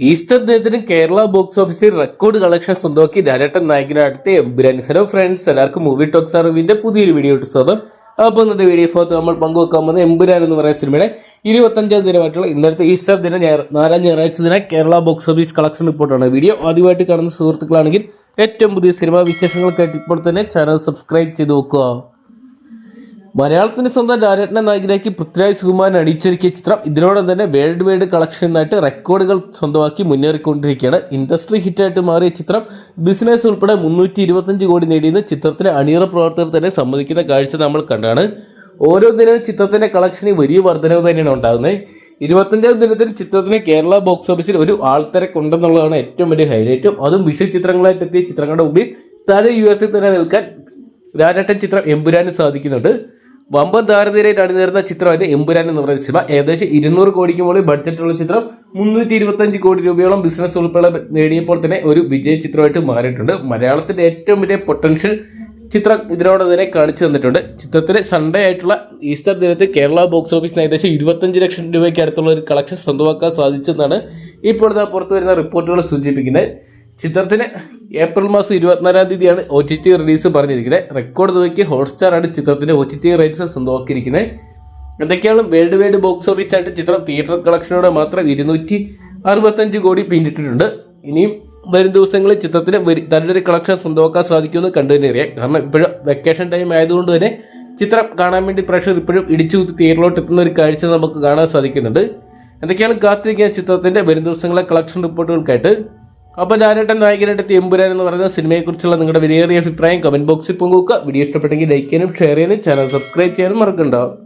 Easter ദിനത്തിന് Kerala box ഓഫീസിൽ record collection സ്വന്തമാക്കി ഡയറക്ടർ നായകനടുത്ത് എംബ്രൻ ഹലോ ഫ്രണ്ട്സ്. എല്ലാവർക്കും മൂവി ടോക്സ് അറിവിന്റെ പുതിയൊരു വീഡിയോ ഇട്ട് സ്വാഗതം. അപ്പോൾ ഇന്നത്തെ വീഡിയോ ഫോട്ടോ നമ്മൾ പങ്കുവെക്കാൻ പോകുന്നത് എമ്പുരാൻ എന്ന് പറയുന്ന സിനിമയുടെ ഇരുപത്തഞ്ചാം ദിനമായിട്ടുള്ള ഇന്നത്തെ ഈസ്റ്റർ ദിനം നാലാം ഞായറാഴ്ച ദിന കേരള ബോക്സ് ഓഫീസ് കളക്ഷൻ റിപ്പോർട്ടാണ്. വീഡിയോ ആദ്യമായിട്ട് കാണുന്ന സുഹൃത്തുക്കളാണെങ്കിൽ ഏറ്റവും പുതിയ സിനിമാ വിശേഷങ്ങൾ ഇപ്പോൾ തന്നെ ചാനൽ സബ്സ്ക്രൈബ് ചെയ്ത് നോക്കുക. മലയാളത്തിന്റെ സ്വന്തം ഡയറക്ടറിനെ നായകനാക്കി പൃഥ്വിരാജ് സുകുമാരൻ അണിയിച്ചൊരുക്കിയ ചിത്രം ഇതിനോടൊപ്പം തന്നെ വേൾഡ് വൈഡ് കളക്ഷനായിട്ട് റെക്കോർഡുകൾ സ്വന്തമാക്കി മുന്നേറിക്കൊണ്ടിരിക്കുകയാണ്. ഇൻഡസ്ട്രി ഹിറ്റായിട്ട് മാറിയ ചിത്രം ബിസിനസ് ഉൾപ്പെടെ മുന്നൂറ്റി ഇരുപത്തഞ്ച് കോടി നേടിയെന്ന് ചിത്രത്തിലെ അണിയറ പ്രവർത്തകർ തന്നെ സമ്മതിക്കുന്ന കാഴ്ച നമ്മൾ കണ്ടാണ്. ഓരോ ദിനവും ചിത്രത്തിന്റെ കളക്ഷന് വലിയ വർധനവ് തന്നെയാണ് ഉണ്ടാകുന്നത്. ഇരുപത്തഞ്ചാം ദിനത്തിൽ ചിത്രത്തിന് കേരള ബോക്സ് ഓഫീസിൽ ഒരു ആൾത്തിരക്കുണ്ടെന്നുള്ളതാണ് ഏറ്റവും വലിയ ഹൈലൈറ്റും അതും വിഷു ചിത്രങ്ങളായിട്ട് എത്തിയ ചിത്രങ്ങളുടെ മുമ്പിൽ തല ഉയർത്തി തന്നെ നിൽക്കാൻ രാജാട്ടൻ ചിത്രം എമ്പുരാന് സാധിക്കുന്നുണ്ട്. വമ്പൻ താരനിരയായിട്ട് അണിനിരുന്ന ചിത്രമായിട്ട് എമ്പുരാൻ എന്ന് പറയുന്ന സിനിമ. ഏകദേശം ഇരുന്നൂറ് കോടിക്ക് മുകളിൽ ബഡ്ജറ്റുള്ള ചിത്രം. മുന്നൂറ്റി ഇരുപത്തഞ്ച് കോടി രൂപയോളം ബിസിനസ് ഉൾപ്പെടെ നേടിയപ്പോൾ തന്നെ ഒരു വിജയ ചിത്രമായിട്ട് മാറിയിട്ടുണ്ട്. മലയാളത്തിന്റെ ഏറ്റവും വലിയ പൊട്ടൻഷ്യൽ ചിത്രം ഇതിനോട് തന്നെ കാണിച്ചു തന്നിട്ടുണ്ട്. ചിത്രത്തിന് സൺഡേ ആയിട്ടുള്ള ഈസ്റ്റർ ദിനത്തിൽ കേരള ബോക്സ് ഓഫീസിന് ഏകദേശം ഇരുപത്തഞ്ച് ലക്ഷം രൂപയ്ക്ക് അടുത്തുള്ള ഒരു കളക്ഷൻ സ്വന്തമാക്കാൻ സാധിച്ചെന്നാണ് ഇപ്പോഴത്തെ പുറത്തു വരുന്ന റിപ്പോർട്ടുകൾ സൂചിപ്പിക്കുന്നത്. ചിത്രത്തിന് ഏപ്രിൽ മാസം ഇരുപത്തിനാലാം തീയതിയാണ് ഒ ടി ടി റിലീസ് പറഞ്ഞിരിക്കുന്നത്. റെക്കോർഡ് തുകയ്ക്ക് ഹോട്ട്സ്റ്റാർ ആണ് ചിത്രത്തിന്റെ ഒ ടി ടി റൈറ്റ്സ് സ്വന്തമാക്കിയിരിക്കുന്നത് എന്തൊക്കെയാണ് വേൾഡ് വൈഡ് ബോക്സ് ഓഫീസായിട്ട് ചിത്രം തിയേറ്റർ കളക്ഷനോടെ മാത്രം ഇരുന്നൂറ്റി അറുപത്തഞ്ച് കോടി പിന്നിട്ടിട്ടുണ്ട്. ഇനിയും വരും ദിവസങ്ങളിൽ ചിത്രത്തിന് നല്ലൊരു കളക്ഷൻ സ്വന്തമാക്കാൻ സാധിക്കുമെന്ന് കണ്ടു തന്നെ അറിയാം. കാരണം ഇപ്പോഴും വെക്കേഷൻ ടൈം ആയതുകൊണ്ട് തന്നെ ചിത്രം കാണാൻ വേണ്ടി പ്രഷർ ഇപ്പോഴും ഇടിച്ചു തിയേറ്ററിലോട്ട് എത്തുന്ന ഒരു കാഴ്ച നമുക്ക് കാണാൻ സാധിക്കുന്നുണ്ട്. എന്തൊക്കെയാണ് കാത്തിരിക്കുന്ന ചിത്രത്തിന്റെ വരും ദിവസങ്ങളെ കളക്ഷൻ റിപ്പോർട്ടുകൾക്കായിട്ട് അപ്പോൾ ഞാനേട്ടൻ നായകനായിട്ട് എമ്പുരാൻ എന്ന് പറയുന്ന സിനിമയെക്കുറിച്ചുള്ള നിങ്ങളുടെ വിലയേറിയ അഭിപ്രായം കമന്റ് ബോക്സിൽ പങ്കുവെക്കുക. വീഡിയോ ഇഷ്ടപ്പെട്ടെങ്കിൽ ലൈക്ക് ചെയ്യാനും ഷെയർ ചെയ്യാനും ചാനൽ സബ്സ്ക്രൈബ് ചെയ്യാനും മറക്കണ്ടാവും